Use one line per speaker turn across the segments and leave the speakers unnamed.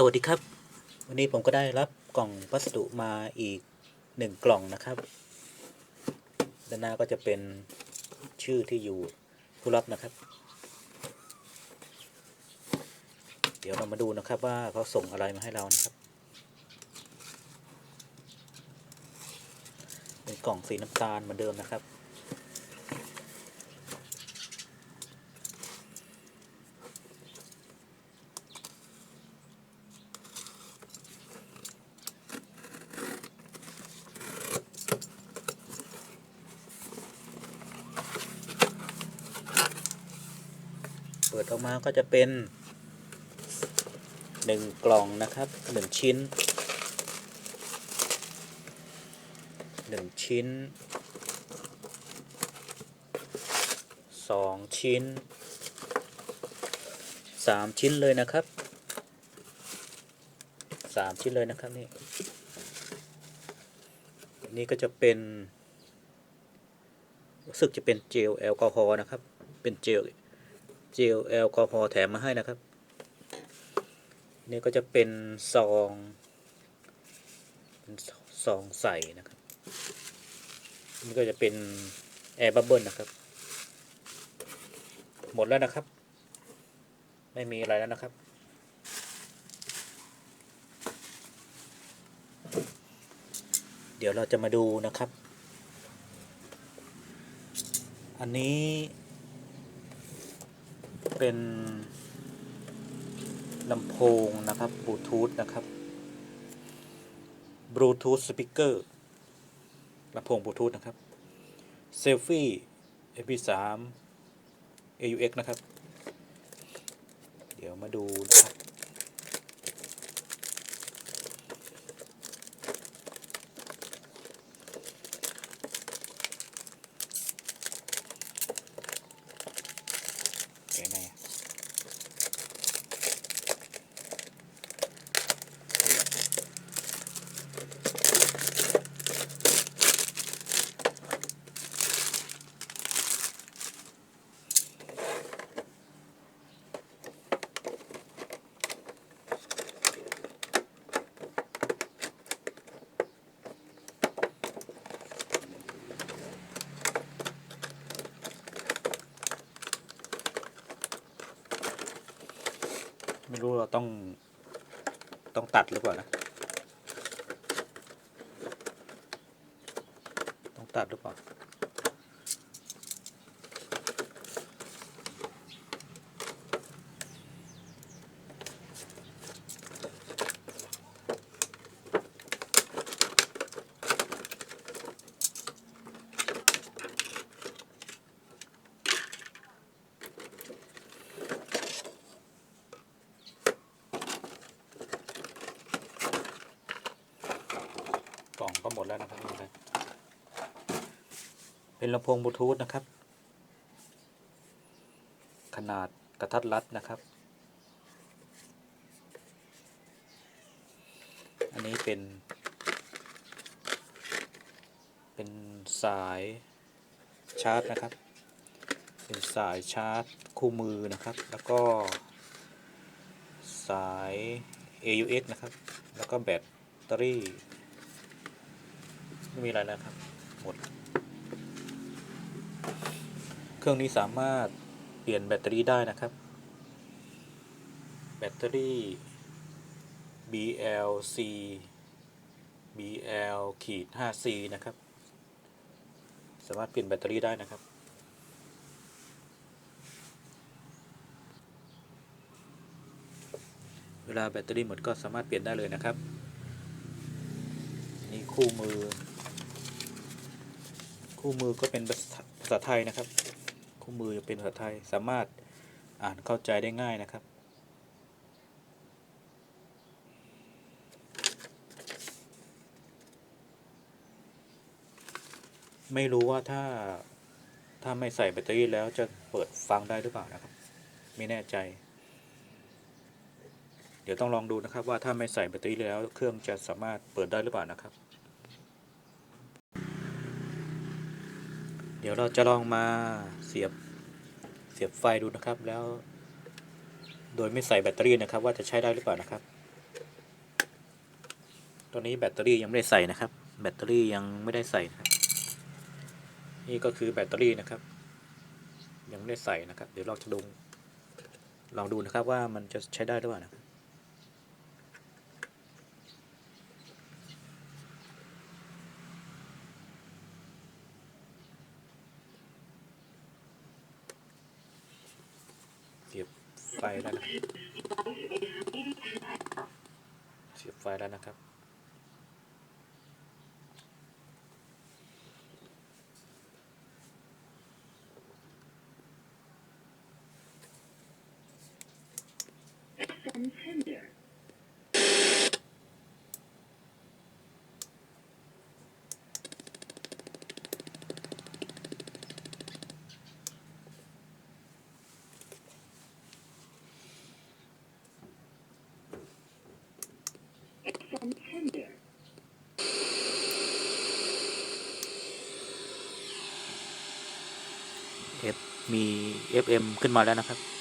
สวัสดีครับ วันนี้ผมก็ได้รับกล่องพัสดุมาอีกหนึ่งกล่องนะครับ ด้านหน้าก็จะเป็นชื่อที่อยู่ผู้รับนะครับ เดี๋ยวเรามาดูนะครับว่าเขาส่งอะไรมาให้เรานะครับ เป็นกล่องสีน้ำตาลเหมือนเดิมนะครับ ก็จะเป็นหนึ่งกล่องนะครับหนึ่งชิ้นหนึ่งชิ้นสองชิ้นสามชิ้นเลยนะครับสามชิ้นเลยนะครับนี่นนี่ก็จะเป็นรู้สึกจะเป็นเจลแอลกอฮอล์นะครับ เป็นเจล เจลแอลกอฮอล์แถมมาให้นะครับ นี่ก็จะเป็นซองเป็นซองใส่นะครับนี่ก็จะเป็นแอร์บับเบิลนะครับ หมดแล้วนะครับ ไม่มีอะไรแล้วนะครับเดี๋ยวเราจะมาดูนะครับ อันนี้ เป็นลำโพงนะครับบลูทูธนะครับบลูทูธสปีกเกอร์ลำโพงบลูทูธนะครับเซลฟี่ MP3 AUX นะครับ เดี๋ยวมาดูนะครับ รู้เราต้องต้องตัดหรือเปล่านะ ต้องตัดหรือเปล่า กล่องก็หมดแล้วนะครับนี่นะ เป็นลำโพงบลูทูธนะครับ ขนาดกระทัดรัดนะครับ อันนี้เป็น เป็นสายชาร์จนะครับ เป็นสายชาร์จคู่มือนะครับ แล้วก็สาย AUX นะครับ แล้วก็แบตเตอรี่ ไม่มีอะไรแล้วครับ หมด เครื่องนี้สามารถเปลี่ยนแบตเตอรี่ได้นะครับ แบตเตอรี่ BLC BL ขีด 5C นะครับ สามารถเปลี่ยนแบตเตอรี่ได้นะครับ เวลาแบตเตอรี่หมดก็สามารถเปลี่ยนได้เลยนะครับ นี่คู่มือ คู่มือก็เป็นภาษาไทยนะครับ คู่มือเป็นภาษาไทยสามารถอ่านเข้าใจได้ง่ายนะครับ ไม่รู้ว่าถ้าถ้าไม่ใส่แบตเตอรี่แล้วจะเปิดฟังได้หรือเปล่านะครับ ไม่แน่ใจ เดี๋ยวต้องลองดูนะครับว่าถ้าไม่ใส่แบตเตอรี่แล้วเครื่องจะสามารถเปิดได้หรือเปล่านะครับ ดี๋ยวเราจะลองมาเสียบเสียบไฟดูนะครับแล้ว โดยไม่ใส่แบตเตอรี่นะครับ ว่าจะใช้ได้หรือเปล่านะครับ ตอนนี้แบตเตอรี่ยังไม่ได้ใส่นะครับ แบตเตอรี่ยังไม่ได้ใส่นะครับนี่ก็คือแบตเตอรี่นะครับ ยังไม่ได้ใส่นะครับ เดี๋ยวเราจะดูลองดูนะครับว่ามันจะใช้ได้หรือเปล่านะครับ เสียบ ไฟแล้วนะครับเสียบไฟแล้วนะครับ มี FM ขึ้นมาแล้วนะครับ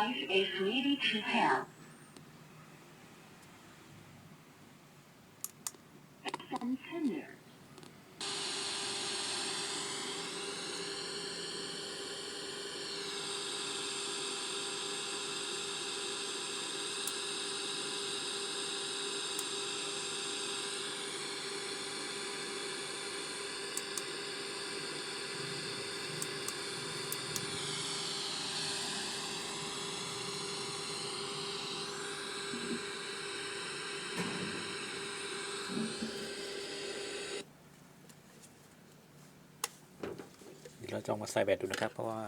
by a greedy toucan. Continue.
เราจะลองมาใส่แบตดูนะครับ เพราะว่า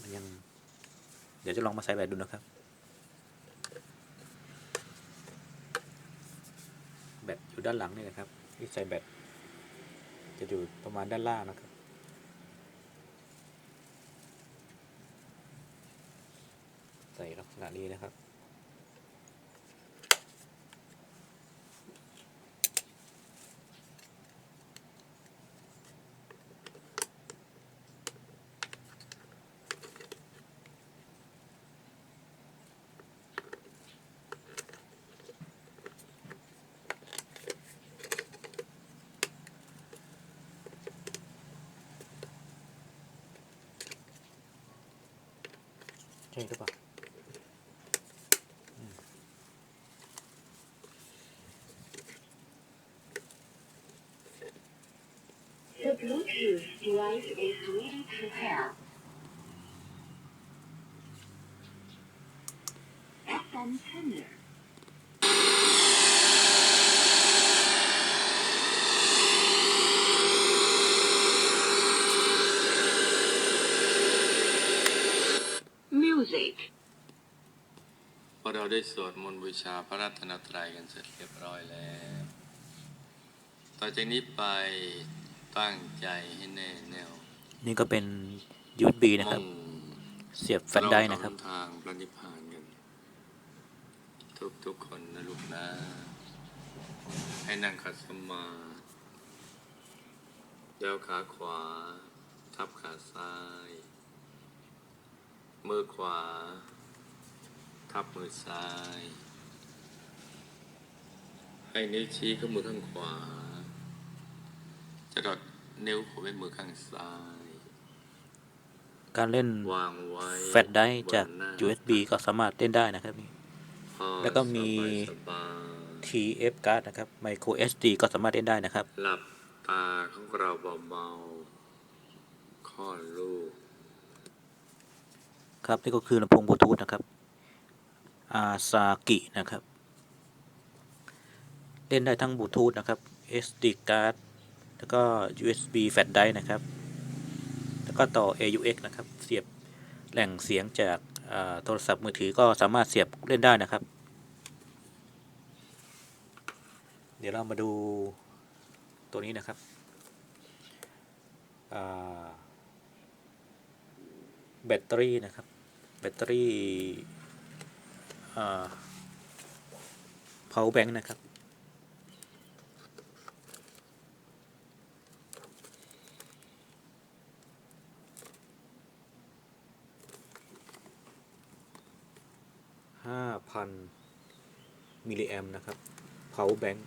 มันยัง เดี๋ยวจะลองมาใส่แบตดูนะครับ แบตอยู่ด้านหลังนี่นะครับ ที่ใส่แบตจะอยู่ประมาณด้านล่างนะครับใส่ลักษณะนี้นะครับ ใช่หรือเปล่า
The Bluetooth device is ready to pair.
สวดมนต์บูชาพระรัตนตรัยกันเสร็จเรียบร้อยแล้ว ต่อจากนี้ไปตั้งใจให้แน่แน่ว
นี่ก็เป็น USB นะครับ
มุ่ง
เสียบแฟลชไดรฟ์นะครับ
เราทางพระนิพพานกัน ทุกทุกๆคนนะลูกนะ ให้นั่งขัดสมาธิแล้วขาขวา ทับขาซ้าย มือขวา ทับมือซ้าย ให้นิ้วชี้กับมือข้างขวา จะดดนิ้วหัวไปมือข้างซ้าย
การเล่น
วางไว้
แฟลชไดรฟ์จาก
บนหน้า
USB ก็สามารถเล่นได้นะครับนี่
พอ
แล้วก็มี
สบาย
TF card นะครับ micro SD ก็สามารถเล่นได้นะครับ
ๆหลับตาของเราเบาๆข้อดลูก
ครับ นี่ก็คือลำโพงบลูทูธนะครับ อาซากินะครับ เล่นได้ทั้งบลูทูธนะครับ SD card แล้วก็ USB flash drive นะครับ แล้วก็ต่อ AUX นะครับ เสียบแหล่งเสียงจากาโทรศัพท์มือถือก็สามารถเสียบเล่นได้นะครับ เดี๋ยวเรามาดูตัวนี้นะครับแบตเตอรี่นะครับ แบตเตอรี่ อ่าแบงค์นะครับ ห้าพันมิลลิแอมนะครับ เผาแบงค์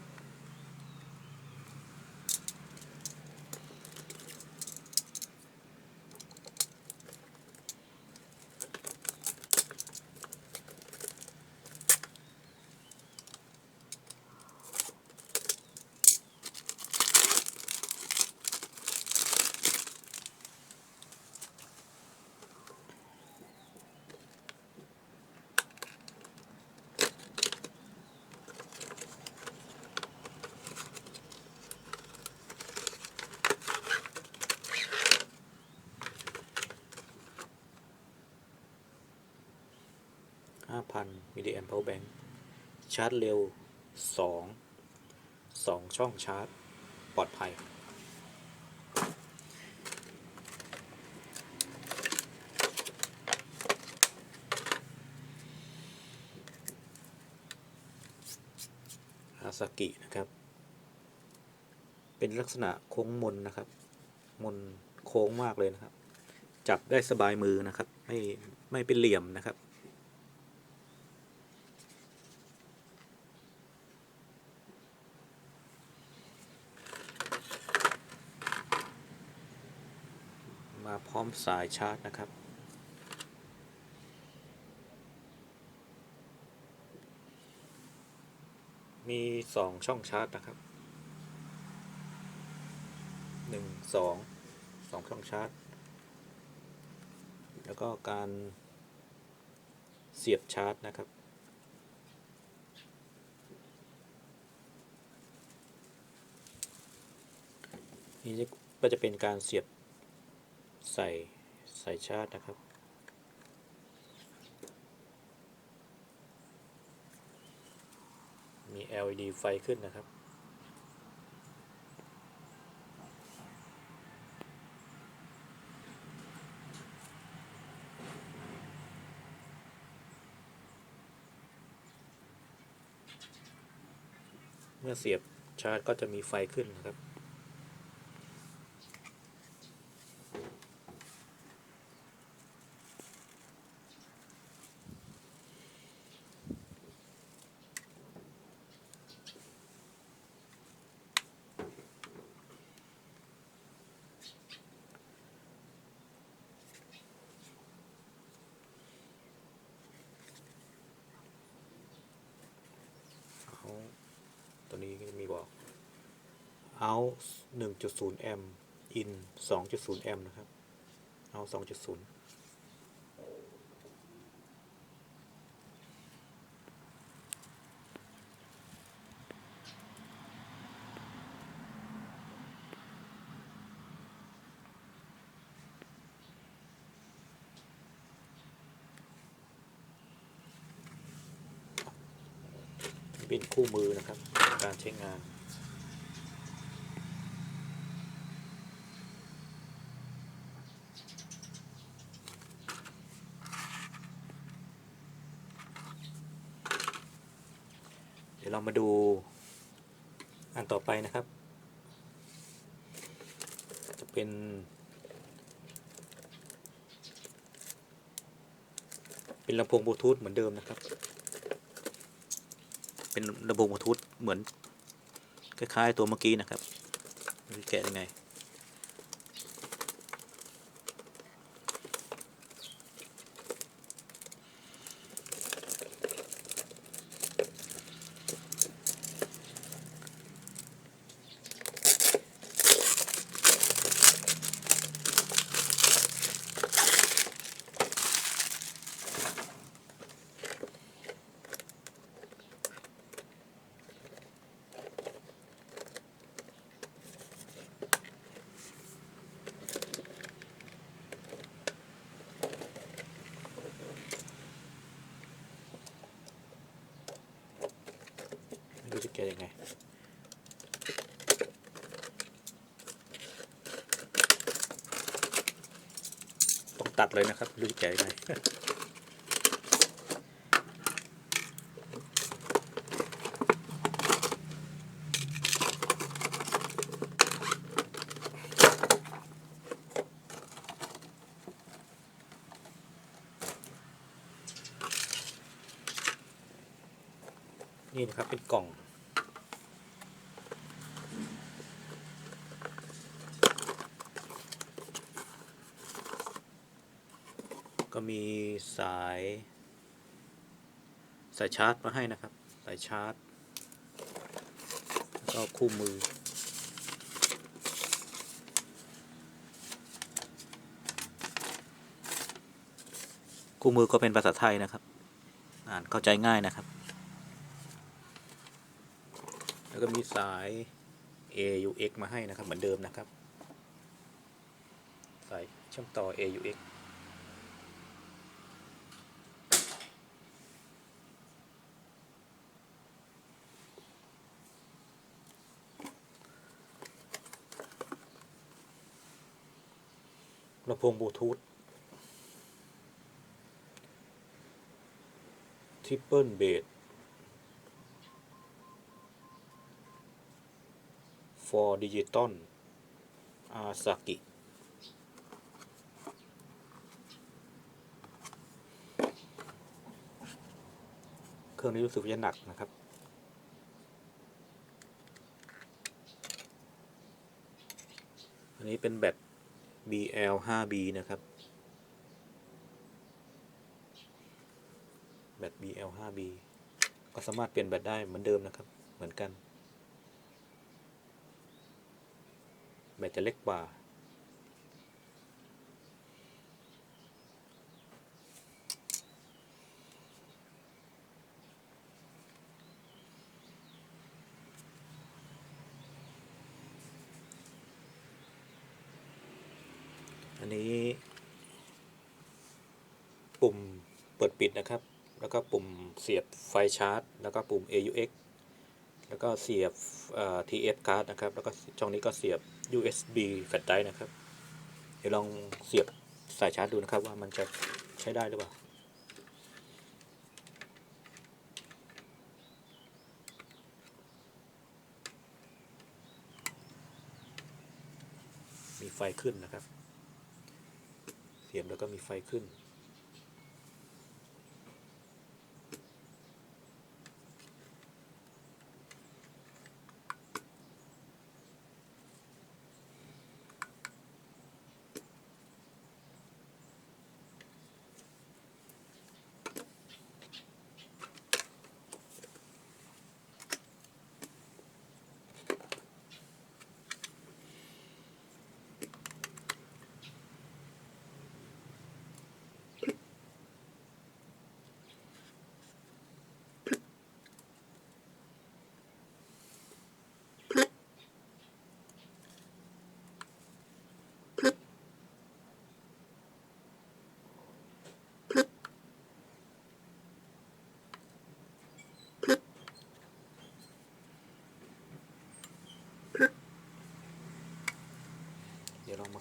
5,000 มิลลิแอม power bank ชาร์จเร็ว 2 2 ช่องชาร์จ ปลอดภัย อาซากิ นะครับ เป็นลักษณะโค้งมนนะครับ มนโค้งมากเลยนะครับ จับได้สบายมือนะครับ ไม่ ไม่เป็นเหลี่ยมนะครับ มาพร้อม สายชาร์จนะครับ มีสองช่องชาร์จนะครับหนึ่งสองสองช่องชาร์จ แล้วก็การเสียบชาร์จนะครับนี่ก็จะเป็นการเสียบ ใส่ใส่ชาร์จนะครับ มี LED ไฟขึ้นนะครับ เมื่อเสียบชาร์จก็จะมีไฟขึ้นนะครับ เอาตัวนี้ก็จะมีบอก out 1.0 แอมป์ in 2.0 แอมป์นะครับ out 2.0เป็นคู่มือนะครับ การใช้งาน เดี๋ยวเรา มาดูอันต่อไปนะครับ จะเป็นเป็นลำโพงบลูทูธเหมือนเดิมนะครับ เป็นลำโพงบลูทูธเหมือนคล้ายๆตัวเมื่อกี้นะครับแกะยังไง รู้สึกแยังไงต้องตัดเลยนะครับรู้สึแกยังไงายสายชาร์จมาให้นะครับ สายชาร์จ แล้วก็คู่มือ คู่มือก็เป็นภาษาไทยนะครับ อ่านเข้าใจง่ายนะครับ แล้วก็มีสาย AUX มาให้นะครับ เหมือนเดิมนะครับ สายเชื่อมต่อ AUX ำโพงบลูทูธทิปเปิลเบส for digital อาซากิเครื่องนี้รู้สึกจะหนักนะครับ อันนี้เป็นแบต BL 5B นะครับ แบต BL 5B ก็สามารถเปลี่ยนแบตได้เหมือนเดิมนะครับ เหมือนกัน แบตจะเล็กกว่า นนี้ปุ่มเปิดปิดนะครับ แล้วก็ปุ่มเสียบไฟชาร์จ แล้วก็ปุ่ม AUX แล้วก็เสียบ TF card นะครับ แล้วก็ช่องนี้ก็เสียบ USB flash drive นะครับ เดี๋ยวลองเสียบสายชาร์จดูนะครับว่ามันจะใช้ได้หรือเปล่ามีไฟขึ้นนะครับ เสียบแล้วก็มีไฟขึ้น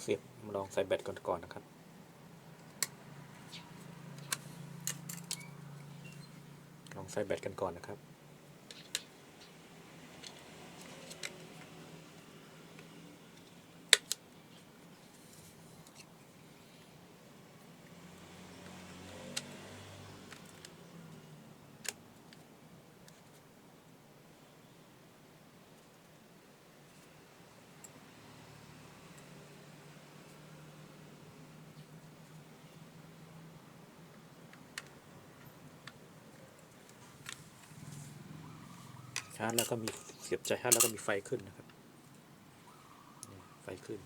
เดี๋ยวลองมาเสียบมาลองใส่แบตก่อนก่อนนะครับลองใส่แบตกันก่อนนะครับ ชาร์จแล้วก็มีเสียบใจชาร์จแล้วก็มีไฟขึ้นนะครับไฟขึ้น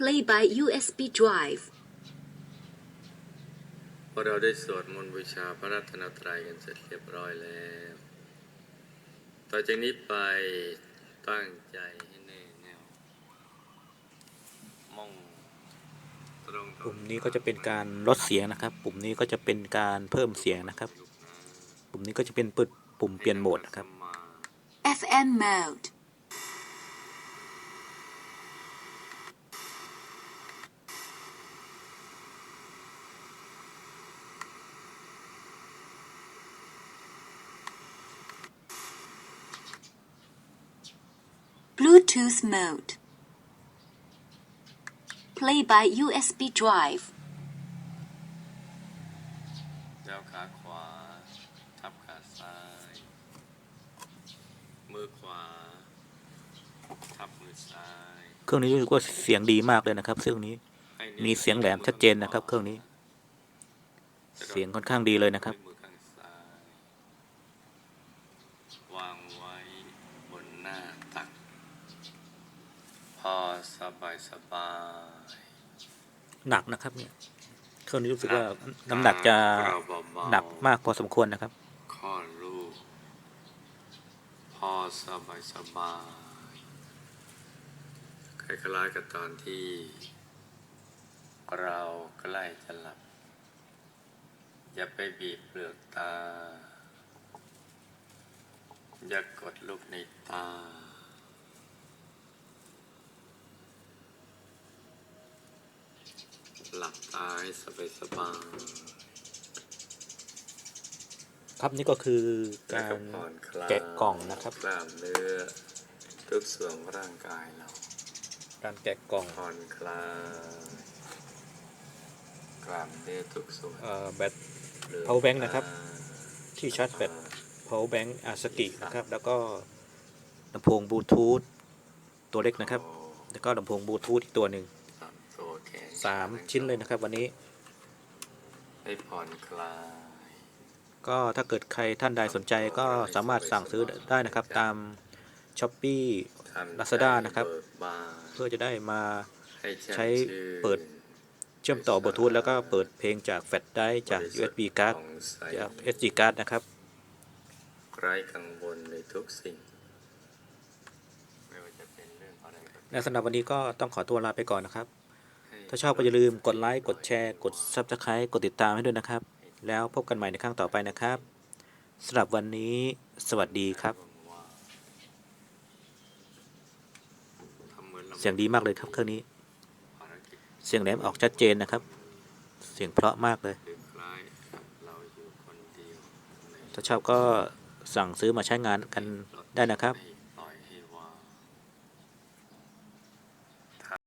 Play by USB drive.
พอเราได้สวดมนต์บูชาพระรัตนตรัยกันเสร็จเรียบร้อยแล้ว ต่อจากนี้ไปตั้งใจให้แน่แน่วมุ่งตรง
ปุ่มนี้ก็จะเป็นการลดเสียงนะครับ ปุ่มนี้ก็จะเป็นการเพิ่มเสียงนะครับ ปุ่มนี้ก็จะเป็นปุ่มปุ่มเปลี่ยนโหมดนะครับ
FM mode. Bluetooth mode. Play by USB drive.
แล้วขาขวา ทับขาซ้าย มือขวา ทับมือซ้าย
เครื่องนี้รู้สึกว่าเสียงดีมากเลยนะครับเครื่องนี้
ให้นิ้ว
มีเสียงแหลมชัดเจนนะครับ เครื่องนี้ เสียงค่อนข้างดีเลยนะครับ
มือข้างซ้าย วางไว้บนหน้าตัก พอ สบายสบาย
หนักนะครับ เนี่ยเครื่องนี้รู้สึกว่าน้ำหนักจะหนักมากพอสมควรนะครับ
ข้อลูกพอสบายสบายคล้ายๆกับตอนที่ เราใกล้จะหลับ อย่าไปบีบเปลือกตา อย่ากดลูกในตา หลับตาให้สบายสบาย
ครับนี่ก็คือ
แล้
กาว
ก็
ร
ผ่อนคลาย
แกะกล่องนะครับ
กล้ามเนื้อทุกส่วนของร่างกายเรา
การแกะกล่อง
ผ่อนคลายกล้ามเนื้อทุกส่วน
เอ่อแบต
เลือด
power bank นะครับ
ตา
ที่ชาร์จแบต power bank อาสกินะครับ แล้วก็ลำโพงบลูทูธตัวเล็กนะครับ
โอ้
แล้วก็ลำโพงบลูทูธอีกตัวหนึ่ง
ลำตัวแขน
สามชิ้นเลยนะครับ วันนี้
ให้ผ่อนคลาย
ก็ถ้าเกิดใครท่านใดสนใจก็สามารถสั่งซื้อได้นะครับ ตาม s h อ p e e
ทำ
Lazada
ใจ
นะครับ
เบิกบาน
เพื่อจะได้มา
ให้แช่ม
ใช้
ชื่น
เปิดเชื่อมต่อบลูทูธแล้วก็เปิดเพลงจากแฟลชไดร์จาก
บริสุทธิ์
USB card
ผ่องใส
จาก SD card นะครับ
ไร้กังวลในทุกสิ่งไม่ว่าจะเป็นเรื่องอะไรก็ตาม
และสำหรับวันนี้ก็ต้องขอตัวลาไปก่อนนะครับ
ให้
ถ้าชอบก็อย่าลืมกดไลค์กดแชร์ กด Subscribe กดติดตามให้ด้วยนะครับ แล้วพบกันใหม่ในครั้งต่อไปนะครับสำหรับวันนี้สวัสดีครับ เสียงดีมากเลยครับเครื่องนี้ เสียงแหลมออกชัดเจนนะครับ เสียงเพราะมากเลย ถ้าชอบก็สั่งซื้อมาใช้งานกันได้นะครับ